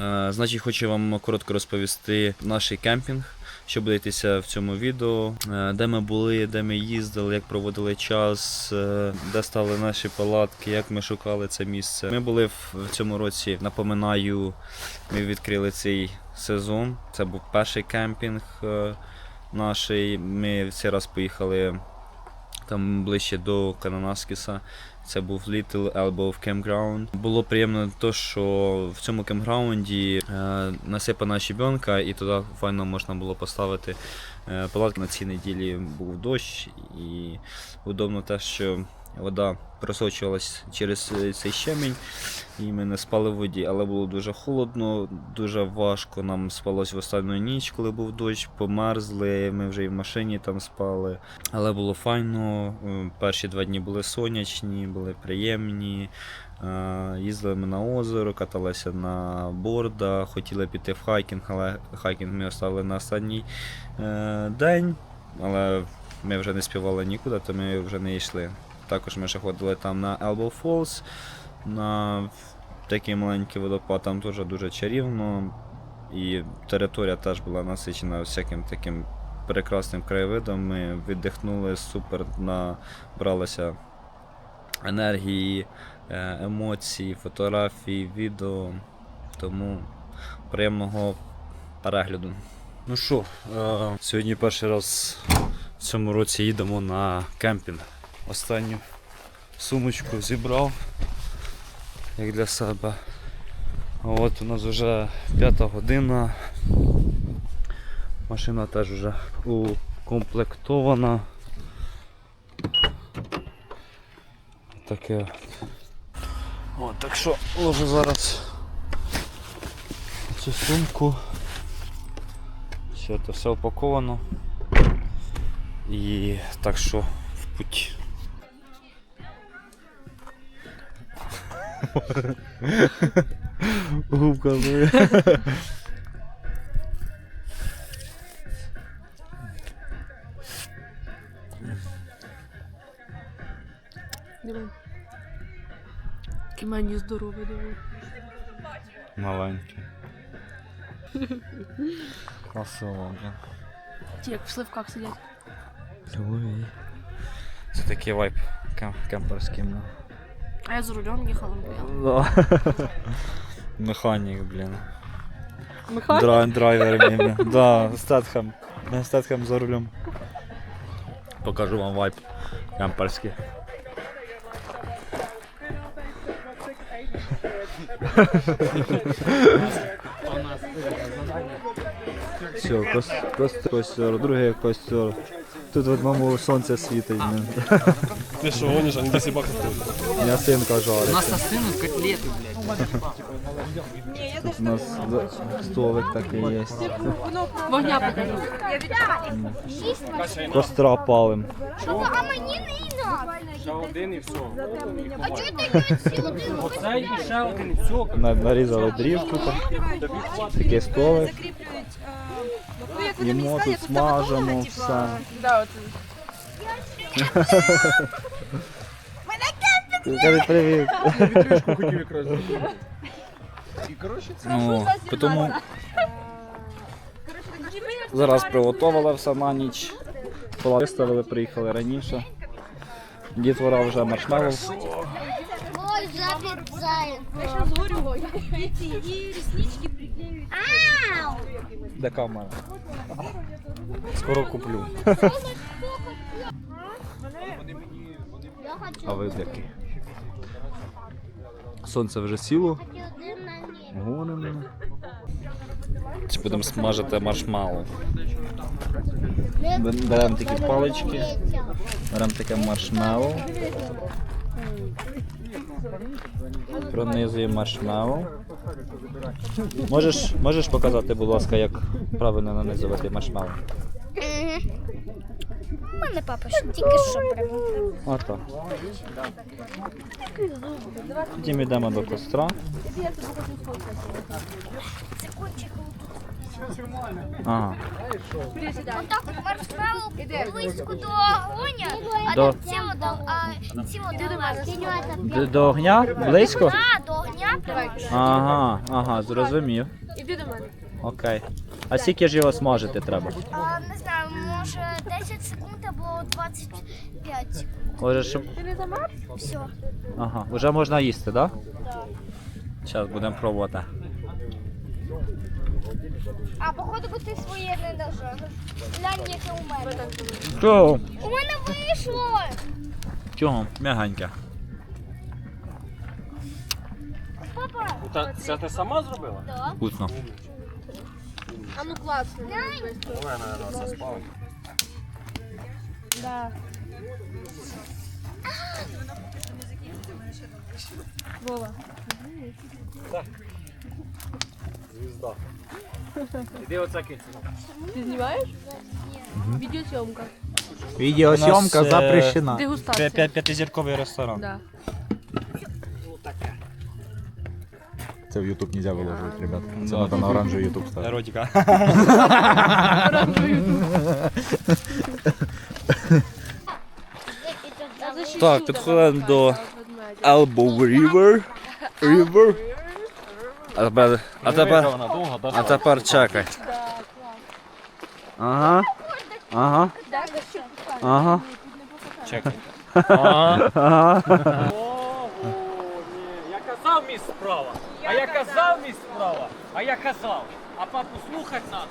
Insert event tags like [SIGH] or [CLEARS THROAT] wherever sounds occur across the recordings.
Е, Значить, хочу вам коротко розповісти наш кемпінг, що буде йтися в цьому відео, е, де ми були, де ми їздили, як проводили час, е, де стали наші палатки, як ми шукали це місце. Ми були в цьому році, напоминаю, ми відкрили цей сезон. Це був перший кемпінг наш. Ми цей раз поїхали там ближче до Кананаскіса. Це був Little Elbow Campground. Було приємно те, що в цьому кемпграунді е, насипана щебенка, і туди файно можна було поставити е, палатки. На цій неділі був дощ, і удобно те, що вода просочувалась через е, цей щемінь, і ми не спали в воді. Але було дуже холодно, дуже важко. Нам спалось в останню ніч, коли був дощ, померзли. Ми вже і в машині там спали. Але було файно. е, Перші два дні були сонячні, були приємні. Е, Їздили ми на озеро, каталися на бордах, хотіли піти в хайкінг, але хайкінг ми оставили на останній день. Але ми вже не співали нікуди, то ми вже не йшли. Також ми ще ходили там на Elbow Falls, на такий маленький водопад, там теж дуже чарівно. І територія теж була насичена всяким таким прекрасним краєвидом. Ми віддихнули супер, набралися енергії, е, емоцій, фотографій, відео. Тому приємного перегляду. Ну що, е, сьогодні перший раз в цьому році їдемо на кемпінг. Останню сумочку зібрав, як для себе. От у нас вже п'ята година. Машина теж вже укомплектована. Таке. От, так що ложу зараз цю сумку. Все, це все упаковано. І так що в путь. Губка зле. Диви. Такий мені здоровий диви. Маленький. Красиво, блін. Ті, як в сливках сидять. Ой. Це такий вайп кем- кемперський. ну. А я за рулем їхала, блін. Да. Механік, блін. Михайло? Дра- драйвер мені. Да, Стетхем. Стетхем за рулем. Покажу вам вайп кемперський. Все, кос, кос, костер, другий костер. Тут в одному сонце світить. блін. Ты что, гонишь, они 10 баксов стоят? М'ясинка жарить. нас остынут котлеты, блядь. Тут у нас за- столик такий є. Вогня покажу. Костра палим. А мені не інакше. Ще один і все. А чого ти всі один? Оцей і ще один і все. На- Нарізали дрів тут. Такий столик. Їмо тут смажимо все. Кажи привіт. Ну, тому зараз приготували все на ніч. Палат Виставили, приїхали раніше. Дітвора вже маршмеллоу. Де камера? Скоро куплю. А ви які? Сонце вже сіло. на. Гонимо. Чи будемо смажити маршмеллоу. Беремо такі палички, беремо таке маршмеллоу. Пронизуємо маршмеллоу. Можеш, можеш показати, будь ласка, як правильно нанизувати маршмеллоу? У мене папа ще тільки що прямо. Ото. Потім йдемо до костра. Ага. Отак от маршмеллоу близько до огоня, а До- цього до а цього до До, до огня? Близько? А, до огня. прямо. Ага, ага, зрозумів. Іди до мене. Окей. А скільки ж його смажити треба? А, не знаю, може 10 секунд або 25 секунд. Може, щоб. Ти не замер? Все. Ага, вже можна їсти, так? Да. Зараз будемо пробувати. А походу би ти своє не нажав. Глянь, яке у мене. Чого? У мене вийшло. Чого? М'ягеньке. Папа. Та, це ти сама зробила? Да. Вкусно. А ну класно. Давай, наверное, заспав. Да. Вова. Звізда. Іди оце кицю. Ти знімаєш? Відеосйомка. Відеосйомка У нас, е, запрещена. Дегустація. П'ятизірковий ресторан. Да. Це в YouTube нельзя виложувати, ребят. Це Да. треба на оранжевий YouTube ставити. Еротика. Так, підходимо до Elbow River. River. А тепер, а тепер, а тепер чекай. Ага. Ага. Ага. Чекай. Ага. Я казав міс справа. А я казав міс справа. А я казав. А папу слухать надо.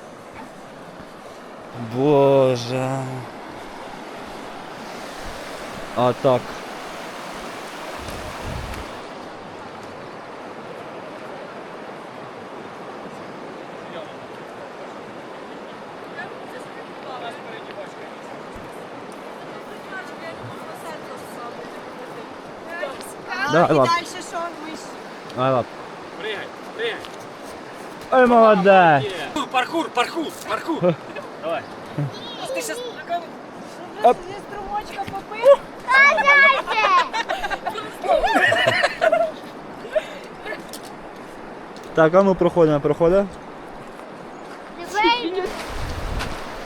Боже. А так. Давай, лап. Давай, лап. Пригай, пригай. Ой, молодець. Є. Паркур, паркур, паркур. [LAUGHS] Давай. Ти щас на камеру. [LAUGHS] Так, а ну проходимо, проходимо.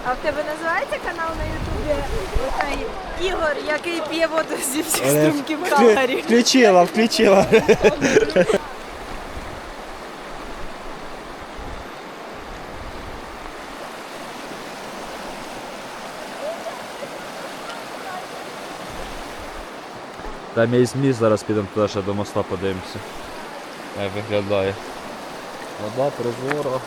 А в тебе називається канал на Ютубі оцей Ігор, який п'є воду зі всіх струмків калорій? Включила, включила. Там є зміст, зараз підемо туди ще до моста подивимося. Як виглядає. Вода прозора.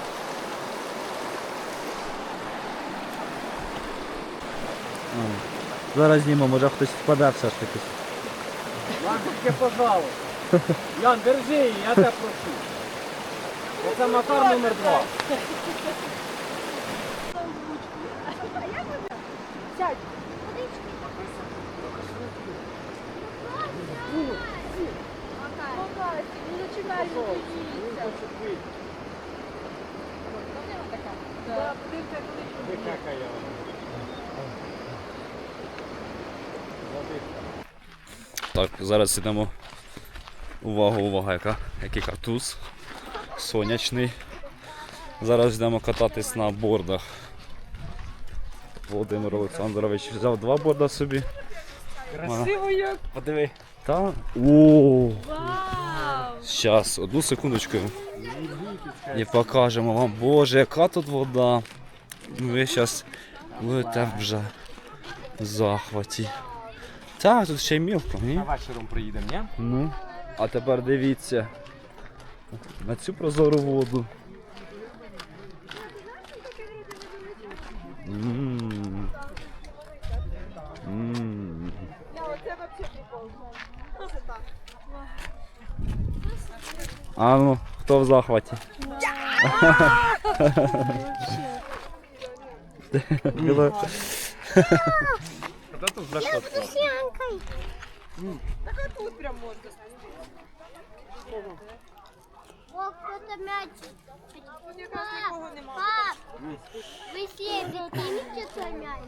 Зараз знімемо, може хтось впаде все ж таки. Ян, тільки пожалуйста. Ян, держи її, я тебе прошу. Оце Макар номер два. Так, зараз йдемо. Увага, увага, яка, який картуз. Сонячний. Зараз йдемо кататись на бордах. Володимир Олександрович взяв два борда собі. Красиво як. Подиви. Та. О! Зараз, одну секундочку. І покажемо вам. Боже, яка тут вода. Ви зараз будете вже в захваті. Так, тут ще й мілко, ні? Вечором приїдемо, ні? Ну, а тепер дивіться на цю прозору воду. М. М. А ну, хто в захваті? Та тут за що? О, кто-то мяч. Пап, пап, вы все піднімете цей мяч?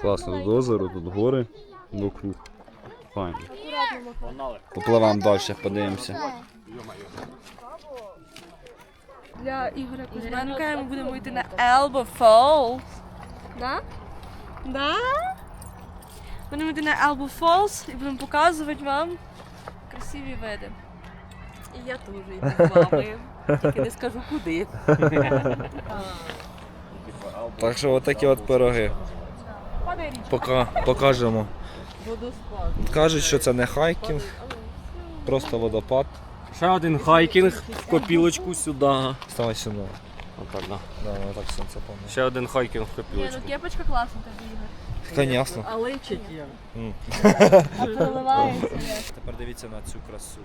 Класно, тут озеро, тут гори, вокруг. Файно. Попливаємо далі, подивимося. Для Ігоря Кузьменка ми будемо йти на Elbow Fall. Да? Да? Будемо йти на Elbow Falls і будемо показувати вам красиві види. І я теж йду з вами. Тільки не скажу куди. [LAUGHS] Так що отакі от пироги. Пока покажемо. Водоспад. Кажуть, що це не хайкінг, просто водопад. Ще один хайкінг в копілочку сюди. Ставай сюди. Отак, да. Да, так сонце повне. Ще один хайкінг в Ні, копілочку. ну кепочка класна тобі, Ігор. Конечно. А личить є. А. Тепер дивіться на цю красу.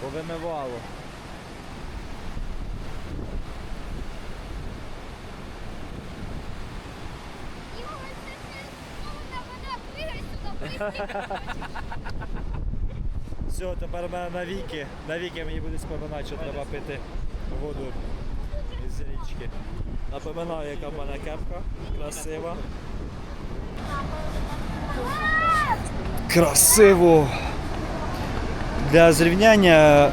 Повимивало. Пригай сюди, пригай. Все, тепер в мене навіки. Навіки мені буде споминати, що треба пити воду з річки. Напоминаю, яка в мене кепка. Красива. Красиво! Для зрівняння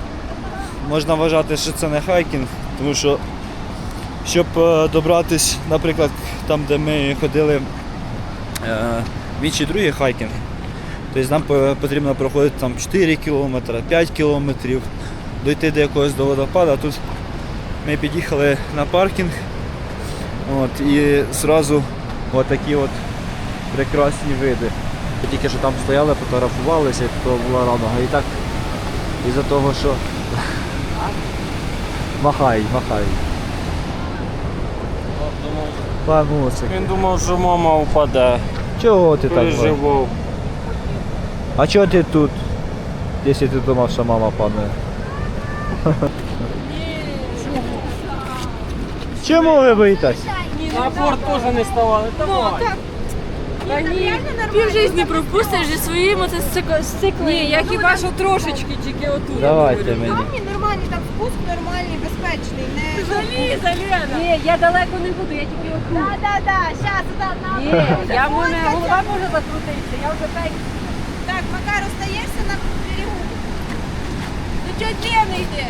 можна вважати, що це не хайкінг, тому що щоб е, добратись, наприклад, там, де ми ходили е, в інший другий хайкінг, Тобто нам потрібно проходити там 4 кілометри, 5 кілометрів, дойти до якогось до водопада. Тут ми під'їхали на паркінг от, і одразу от такі от прекрасні види. Тільки що там стояли, фотографувалися, то була радога. І так із-за того, що [LAUGHS] махають, махають. Панусик. Він думав, що мама впаде. Чого ти так? Переживав. А чого ти тут? Якщо ти думав, що мама падає. [LAUGHS] Чому ви боїтесь? На борт теж не ставали. Давай. Та ні, пів житті пропустиш зі своїм мотоциклом. Ні, я хіба що трошечки тільки отут. Давайте мені. Камні нормальний, там спуск нормальний, безпечний. Не... Заліза, Лена. Ні, я далеко не буду, я тільки отут. Да, да, да, щас, да, на. Ні, я в мене голова може закрутитися, я вже пей. Так, Макар, остаєшся на берегу. Ну чого Лена йде?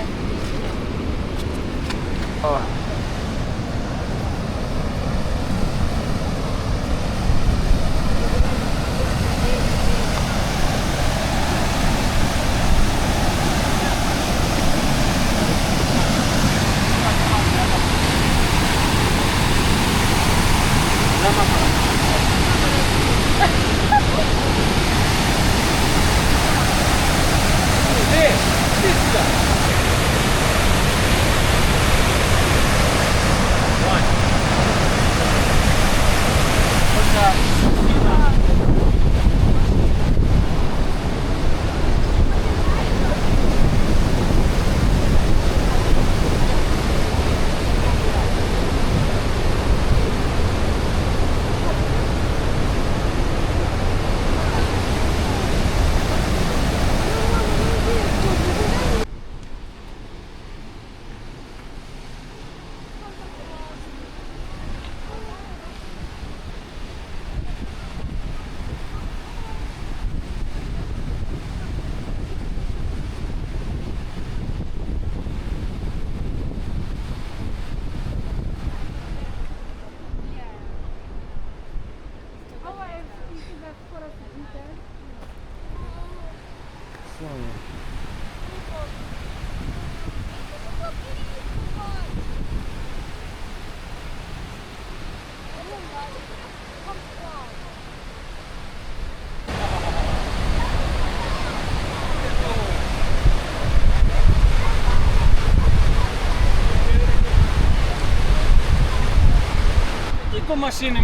Ідіть до машини,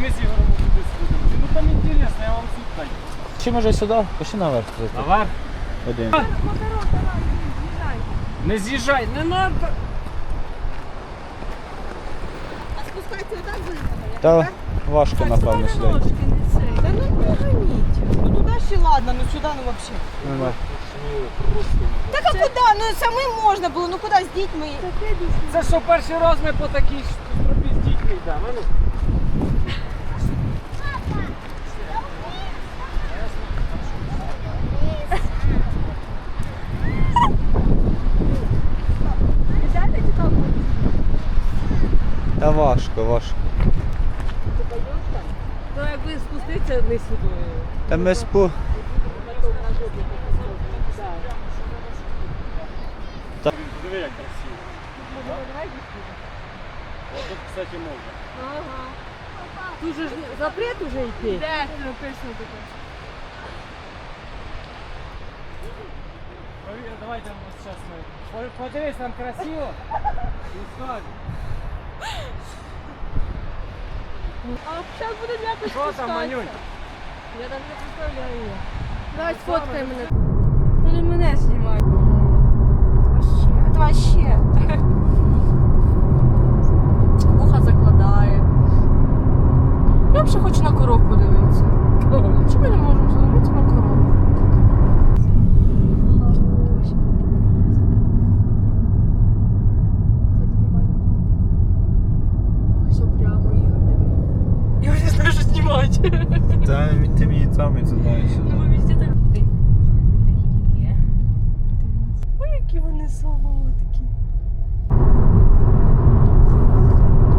Чи може сюди? Пішли наверх. Наверх. Один. Не з'їжджай, не надо. А спускатися отак будемо? Та важко, напевно, сюди. Та ну не ганіть. Ну туди ще ладно, ну сюди ну взагалі. Так а куди? Ну самим можна було, ну куди з дітьми? Це що перший раз ми по такій стропі з дітьми йдемо. а Ну. Та важко, важко. Ну, якби спуститися не сюди. Та ми спу. Диви, як красиво. О, тут, кстати, можна. Тут же ж запрет уже йти. Де написано таке? Давайте вот сейчас ми. По- Подивись, там красиво. І скажи. А зараз буде якось Що там, Манюнь? Я навіть не представляю. Давай сфоткай мене. Вони мене знімають. Вообще, це вообще. Вуха закладає. Я взагалі хочу на коров подивитися. [LAUGHS] Чи ми не можемо подивитися на коров? Все прямо, Ігор, диви. Я не знаю, що знімати. Та ти мені там і туди і Ну, ми везде так. Ой, які вони солодкі.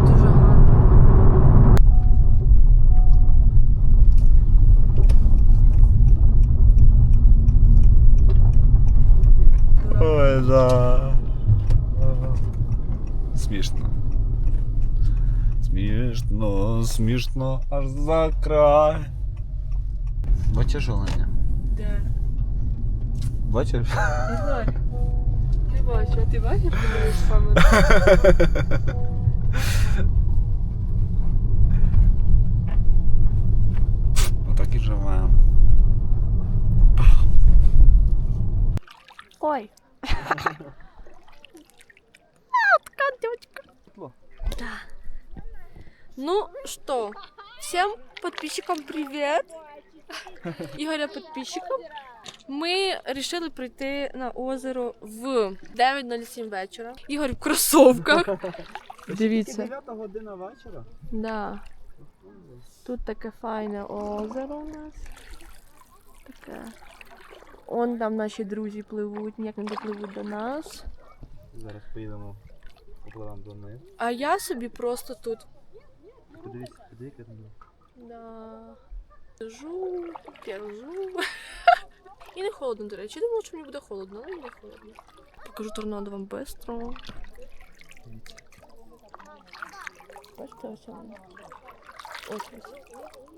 Дуже гарно. Ой, да. Смішно. Смішно, смішно, аж за край. Бачиш оленя? Де? Бачиш? Не знаю. Не бачу, а ти бачиш, думаєш камеру? Отак і живемо. Ой. [LAUGHS] Такая девочка. Да. Ну что, всем подписчикам привет. Игоря подписчикам. Ми решили прийти на озеро в 9.07 вечора. Ігор в кросовках. Дивіться. 9 година вечора. Да. Тут таке файне озеро у нас. Таке. Он там наші друзі пливуть, ніяк не допливуть до нас. Зараз поїдемо, попливемо до них. А я собі просто тут Подивись, подивись, як там. да, сижу, держу. І не холодно, до речі. Я думала, що мені буде холодно, але не холодно. Покажу торнадо вам быстро. Бачите, ось воно. Ось ось.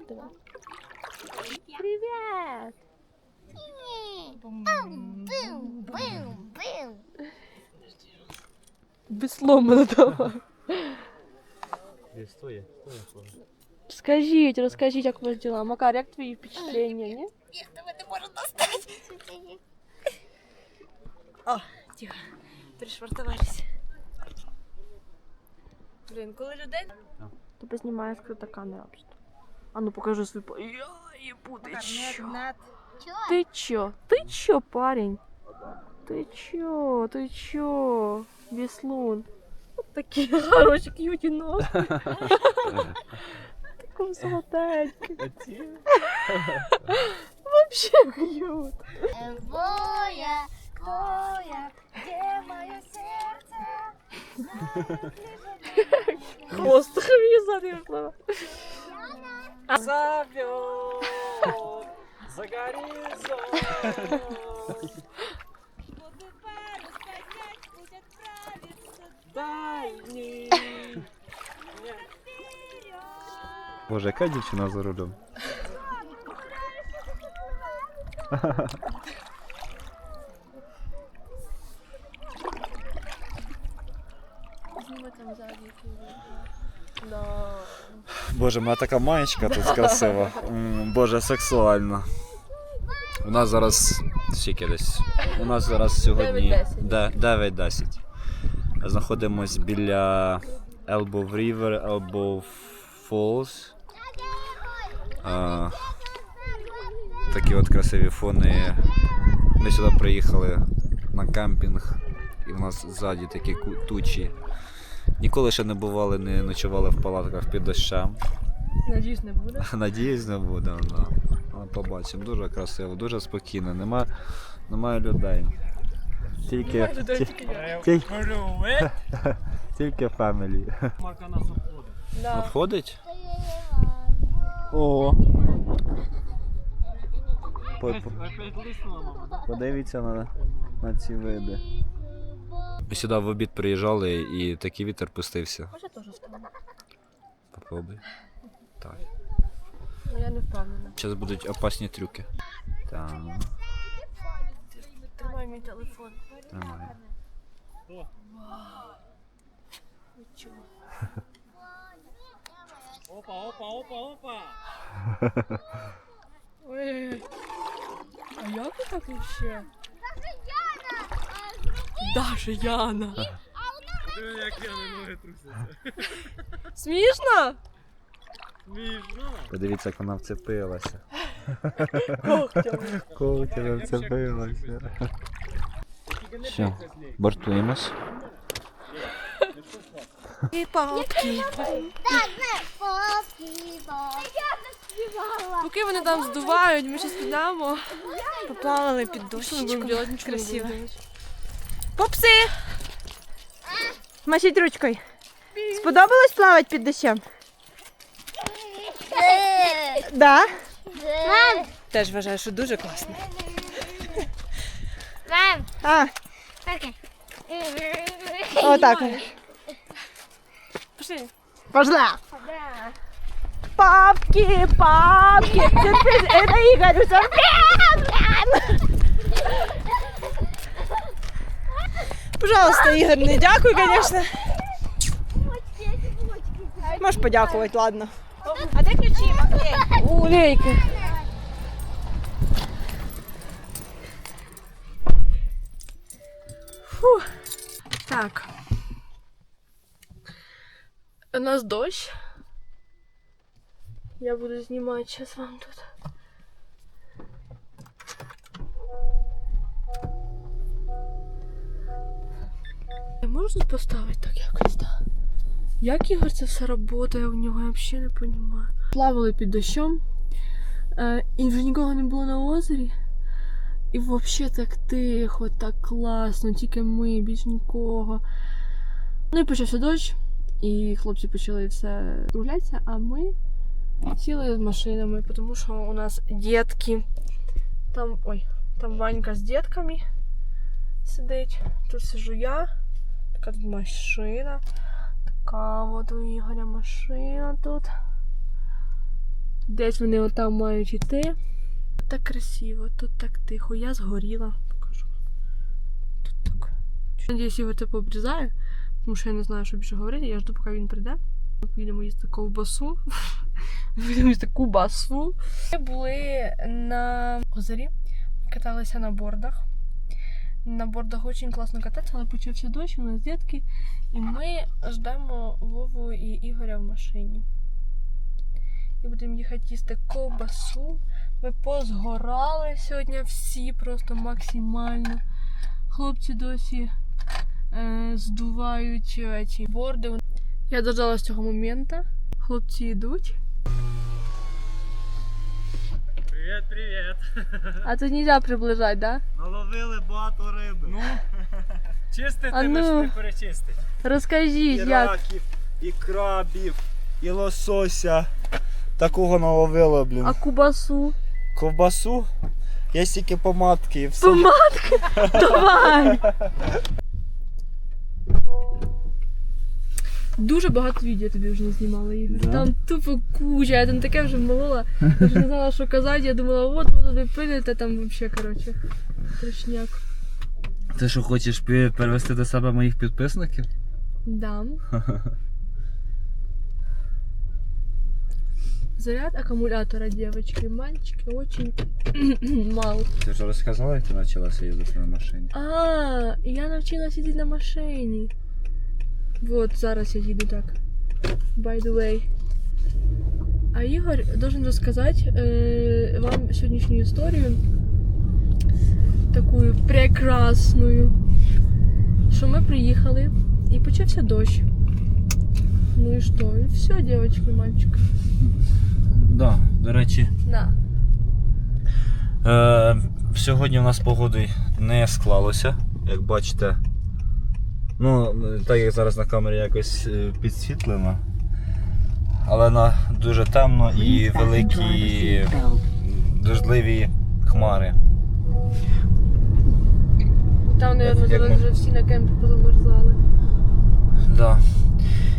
Давай. Привіт! Бум-бум-бум. Без сломано давай. [LAUGHS] Стоє, стоє, стоє. Скажіть, розкажіть, як у вас діла. Макар, як твої впечатлення, ні? Тихо, пришвартувались. Блін, коли людей Тебе знімає скрита камера просто. А ну покажи свій по. Я ебу, ти чо? Чого? Ты чё? Ты чё, парень? Ты чё? Ты чё? Веслун. Такие хороші к'юті ножки. [LAUGHS] Таком золотенький. Вообще к'ют. Воя, воя, де моє серце? Хвост хвізати. Завел за горизонт. Боже, яка дівчина за рулем? Зніми там ззаді. Да. Боже, моя така маєчка тут красива. М, Боже, сексуальна. У нас зараз скільки десь? У нас зараз сьогодні 9:10. Де- 9-10. Знаходимось біля Elbow River, Elbow Falls. А, такі от красиві фони. Ми сюди приїхали на кемпінг, і в нас ззаді такі тучі. Ніколи ще не бували, не ночували в палатках під дощем. Надіюсь, не буде. [LAUGHS] Надіюсь, не буде. Да. Але побачимо. Дуже красиво, дуже спокійно. Нема, немає людей. Тільки, ті- ті- [LAUGHS] тільки фемілі. Марка нас обходить. Обходить? О. Подивіться на, на ці види. Ми сюди в обід приїжджали і такий вітер пустився. Може теж встану. Попробуй. Так. Ну я не впевнена. Зараз будуть опасні трюки. Так, Тримай мій телефон. тримаю. Нічого. Опа, опа, опа, опа. Ой. А як ви так вообще? Даша Яна. Як я на ноги трусяться. Смішно? Подивіться, як вона вцепилася. Когтям. Когтями вцепилася. Все, бортуємось. І співала. Поки вони там здувають, ми щось підемо. Поплавали під? Нічого Красиво. Попси! Машіть ручкою. Сподобалось плавати під дощем? Да? Мам, Теж вважаю, що дуже класно. мам, А, окей. отак. Пішли. Пошла. Папки, папки. Сюрприз. Это Игорю сюрприз. Пожалуйста, Ігор, не дякую, звісно. Можеш подякувати, ладно. А де ключі, Матвій? У Лейки. Фу. Так. У нас дощ. Я буду знімати зараз вам тут. Я можу тут поставити так якось, так? Як Ігор це все працює у нього, я взагалі не розумію. Плавали під дощом. Е, і вже нікого не було на озері. І взагалі так тихо, так класно, тільки ми, більш нікого. Ну і почався дощ, і хлопці почали все круглятися, а ми сіли з машинами, тому що у нас дітки. Там. Ой, там Ванька з дітками сидить. Тут сижу я. Така тут машина. Така от у Ігоря машина тут. Десь вони отам мають. Тут так красиво, тут так тихо. Я згоріла. Покажу. Тут так. Надіюсь, його це пообрізаю, тому що я не знаю, що більше говорити. Я жду, поки він прийде. Ми поїдемо їсти ковбасу. [LAUGHS] Будемо їсти кубасу. Ми були на озері, каталися на бордах. На бордах дуже класно кататися, але почався дощ, у нас дітки. І ми ждемо Вову і Ігоря в машині. І будемо їхати їсти ковбасу. Ми позгорали сьогодні всі просто максимально. Хлопці досі е, здувають е, ці борди. Я дождалась цього моменту. Хлопці йдуть. Привіт, привіт. А тут нельзя приближати, да? Наловили багато риби. Ну, чистити А ми ж ну. не перечистить. Розкажіть, як. і крабів, і лосося. Такого наловили, блін. А кубасу? ковбасу, є тільки помадки і все. Помадки? [LAUGHS] Давай! Дуже багато відео тобі вже не знімала, Ігор. Да? Там тупо куча, я там таке вже молола. Я вже не знала, що казати. Я думала, от буду туди пилити, там взагалі, коротше, трешняк. Ти що хочеш перевести до себе моїх підписників? Дам. [LAUGHS] Заряд аккумулятора, девочки, мальчики, очень [CLEARS THROAT] мало. Ти вже розказала, як ти почалася їздити на машині? А, я навчилась їздити на машині. Вот, зараз я їду так. By the way. А Ігор должен розказати е, вам сьогоднішню історію. Таку прекрасну. Що ми приїхали і почався дощ. Ну і що? І все, дівчатки, мальчики. Да, до речі, На. Е, сьогодні у нас погоди не склалося, як бачите. Ну, так як зараз на камері якось е, підсвітлено. Але на дуже темно і великі дождливі хмари. Там, мабуть, зараз ми- вже всі на кемпі позамерзали. Да.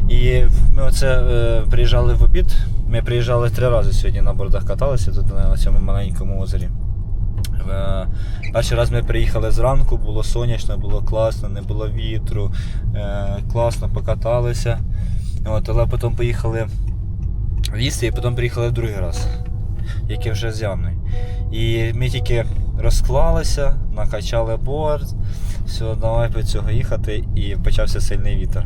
І ми оце е, приїжджали в обід. Ми приїжджали три рази сьогодні на бордах каталися тут на цьому маленькому озері. Е, перший раз ми приїхали зранку, було сонячно, було класно, не було вітру, е, класно покаталися. От, але потім поїхали їсти і потім приїхали в другий раз, який вже з І ми тільки розклалися, накачали борт, все, давай по цього їхати, і почався сильний вітер.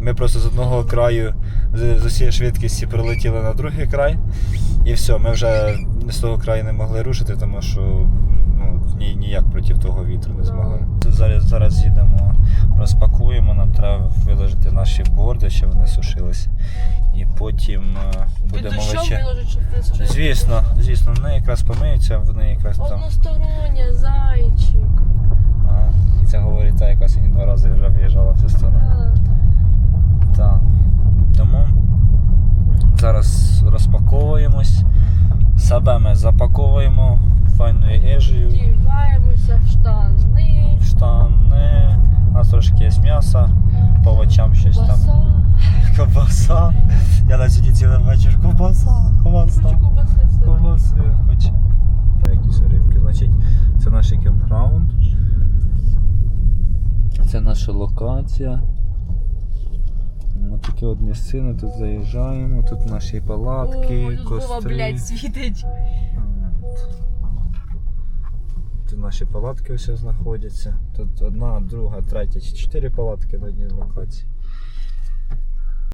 Ми просто з одного краю з усієї швидкості прилетіли на другий край, і все, ми вже з того краю не могли рушити, тому що ну, ні, ніяк проти того вітру не змогли. Зараз, зараз їдемо, розпакуємо, нам треба виложити наші борди, щоб вони сушились. І потім е, будемо вече. Звісно, звісно, вони якраз помиються, вони якраз там. Одностороння, локація. Ось таке от місцини, тут заїжджаємо, тут наші палатки, О, костри. блядь, світить. Тут наші палатки все знаходяться. Тут одна, друга, третя чотири палатки на одній локації.